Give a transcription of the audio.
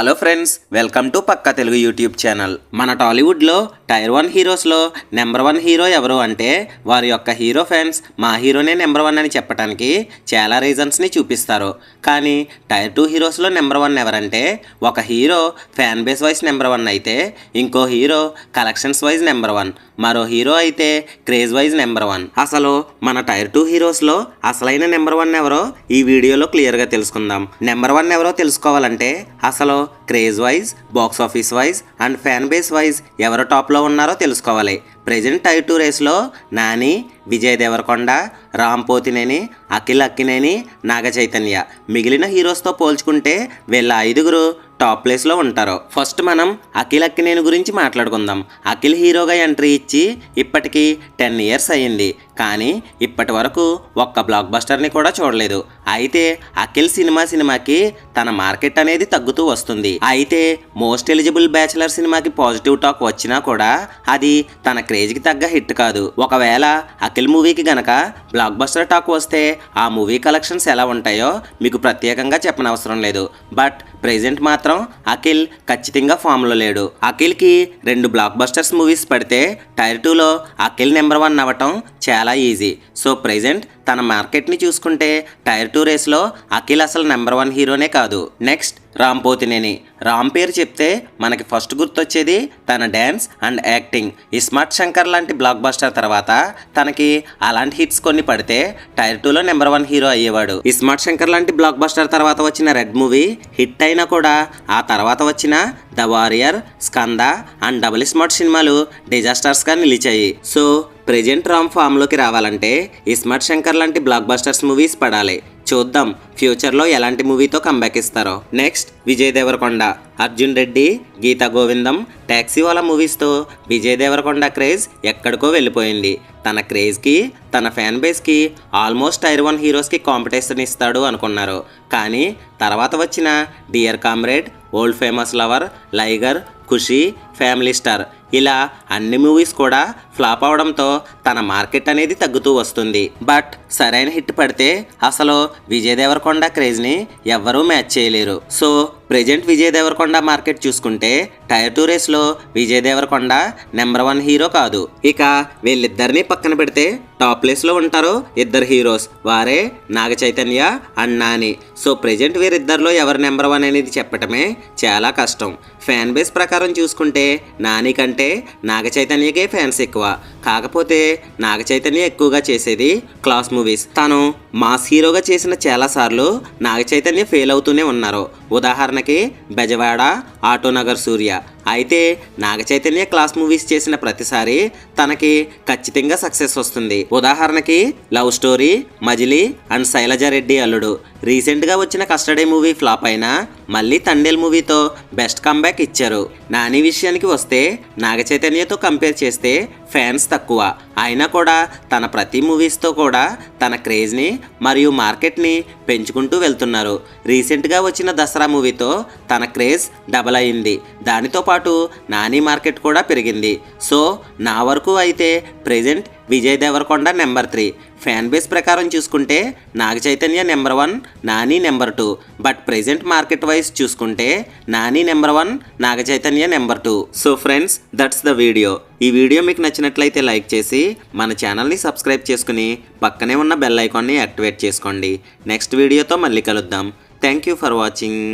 Hello friends welcome to పక్క Telugu YouTube channel. మన టాలీవుడ్లో టైర్ వన్ హీరోస్లో నెంబర్ వన్ హీరో ఎవరు అంటే వారి యొక్క హీరో ఫ్యాన్స్ మా హీరోనే నెంబర్ వన్ అని చెప్పడానికి చాలా రీజన్స్ని చూపిస్తారు. కానీ టైర్ టూ హీరోస్లో నెంబర్ వన్ ఎవరంటే ఒక hero fan base wise number one అయితే ఇంకో hero collections wise number one. మరో హీరో అయితే క్రేజ్ వైజ్ నెంబర్ వన్. అసలు మన టైర్ టూ హీరోస్లో అసలైన నెంబర్ వన్ ఎవరో ఈ వీడియోలో క్లియర్గా తెలుసుకుందాం. నెంబర్ వన్ ఎవరో తెలుసుకోవాలంటే అసలు craze wise box office wise and fan base wise ఎవరు టాప్లో ఉన్నారో తెలుసుకోవాలి. ప్రజెంట్ టైర్ టూ రేస్లో నాని విజయ్ దేవరకొండ రామ్ పోతినేని అఖిల్ అక్కినేని నాగ చైతన్య. మిగిలిన హీరోస్తో పోల్చుకుంటే వీళ్ళ ఐదుగురు టాప్ ప్లేస్లో ఉంటారు. ఫస్ట్ మనం అఖిల్ అక్కినేని గురించి మాట్లాడుకుందాం. అఖిల్ హీరోగా ఎంట్రీ ఇచ్చి ఇప్పటికీ టెన్ ఇయర్స్ అయ్యింది. కానీ ఇప్పటి వరకు ఒక్క బ్లాక్ బస్టర్ని కూడా చూడలేదు. అయితే అఖిల్ సినిమా సినిమాకి తన మార్కెట్ అనేది తగ్గుతూ వస్తుంది. అయితే మోస్ట్ ఎలిజిబుల్ బ్యాచిలర్ సినిమాకి పాజిటివ్ టాక్ వచ్చినా కూడా అది తన క్రేజ్కి తగ్గ హిట్ కాదు. ఒకవేళ అఖిల్ మూవీకి గనక బ్లాక్ బస్టర్ టాక్ వస్తే ఆ మూవీ కలెక్షన్స్ ఎలా ఉంటాయో మీకు ప్రత్యేకంగా చెప్పనవసరం లేదు. బట్ ప్రెజెంట్ మాత్రం అఖిల్ ఖచ్చితంగా ఫామ్లో లేడు. అఖిల్కి రెండు బ్లాక్ బస్టర్స్ మూవీస్ పడితే టైర్ టూలో అఖిల్ నెంబర్ వన్ అవ్వటం చాలా ఈజీ సో ప్రెజెంట్ తన మార్కెట్ని చూసుకుంటే టైర్ టూ రేస్లో అఖిల్ అసలు నెంబర్ వన్ హీరోనే కాదు. నెక్స్ట్ రాంపోతినేని. రామ్ పేరు చెప్తే మనకి ఫస్ట్ గుర్తొచ్చేది తన dance and acting. Ismart Shankar లాంటి బ్లాక్ బస్టర్ తర్వాత తనకి అలాంటి హిట్స్ కొన్ని పడితే టైర్ టూలో నెంబర్ వన్ హీరో అయ్యేవాడు. ఇస్మార్ట్ శంకర్ లాంటి బ్లాక్ బస్టర్ తర్వాత వచ్చిన రెడ్ మూవీ హిట్ అయినా కూడా ఆ తర్వాత వచ్చిన the warrior Skanda and double smart సినిమాలు డిజాస్టర్స్గా నిలిచాయి. సో ప్రెజెంట్ రామ్ ఫామ్లోకి రావాలంటే ఇస్మార్ట్ శంకర్ లాంటి బ్లాక్ బస్టర్స్ మూవీస్ పడాలి. చూద్దాం ఫ్యూచర్లో ఎలాంటి మూవీతో కంబ్యాక్ ఇస్తారో. నెక్స్ట్ విజయ్ దేవరకొండ అర్జున్ రెడ్డి గీతా గోవిందం ట్యాక్సీ వాళ్ళ మూవీస్తో విజయ్ దేవరకొండ క్రేజ్ ఎక్కడికో వెళ్ళిపోయింది. తన క్రేజ్కి తన ఫ్యాన్ బేస్కి ఆల్మోస్ట్ టైర్ వన్ హీరోస్కి కాంపిటీషన్ ఇస్తాడు అనుకున్నారు. కానీ తర్వాత వచ్చిన dear comrade old famous lover liger Kushi family star ఇలా అన్ని మూవీస్ కూడా ఫ్లాప్ అవడంతో తన మార్కెట్ అనేది తగ్గుతూ వస్తుంది. బట్ సరైన హిట్ పడితే అసలు విజయ్ దేవరకొండ క్రేజ్ని ఎవ్వరూ మ్యాచ్ చేయలేరు. So present Vijay Deverakonda market చూసుకుంటే టైర్ టూ రేస్లో Vijay Deverakonda number one hero కాదు. ఇక వీళ్ళిద్దరిని పక్కన పెడితే టాప్ ప్లేస్లో ఉంటారు ఇద్దరు హీరోస్ వారే Naga Chaitanya and Nani so present వీరిద్దరిలో ఎవరు నెంబర్ వన్ అనేది చెప్పటమే చాలా కష్టం. ఫ్యాన్ బేస్ ప్రకారం చూసుకుంటే నాని కంటే నాగ చైతన్యకే ఫ్యాన్స్ ఎక్కువ. కాకపోతే నాగ చైతన్య ఎక్కువగా చేసేది క్లాస్ మూవీస్. తను మాస్ హీరోగా చేసిన చాలా సార్లు నాగ చైతన్య ఫెయిల్ అవుతూనే ఉన్నారు. ఉదాహరణకి బెజవాడ ఆటోనగర్ సూర్య. అయితే నాగ చైతన్య క్లాస్ మూవీస్ చేసిన ప్రతిసారి తనకి ఖచ్చితంగా సక్సెస్ వస్తుంది. ఉదాహరణకి love story Majili and Sailajareddy అల్లుడు. రీసెంట్గా వచ్చిన కస్టడీ మూవీ ఫ్లాప్ అయినా మళ్ళీ తండేల్ మూవీతో బెస్ట్ కంబ్యాక్ ఇచ్చారు. నాని విషయానికి వస్తే నాగ చైతన్యతో కంపేర్ చేస్తే ఫ్యాన్స్ తక్కువ. అయినా కూడా తన ప్రతి మూవీస్తో కూడా తన క్రేజ్ని మరియు మార్కెట్ని పెంచుకుంటూ వెళ్తున్నారు. రీసెంట్గా వచ్చిన దసరా మూవీతో తన క్రేజ్ డబల్ అయింది. దానితో పాటు నాని మార్కెట్ కూడా పెరిగింది. సో నా వరకు అయితే present Vijay Deverakonda number three. Fan base ప్రకారం చూసుకుంటే Naga Chaitanya number one Nani number two. But present market wise చూసుకుంటే Nani number one Naga Chaitanya number two. So friends that's the video. ఈ video మీకు నచ్చినట్లయితే like చేసి మన ఛానల్ని subscribe చేసుకుని పక్కనే ఉన్న బెల్ ఐకాన్ని యాక్టివేట్ చేసుకోండి. నెక్స్ట్ వీడియోతో మళ్ళీ కలుద్దాం. Thank you for watching.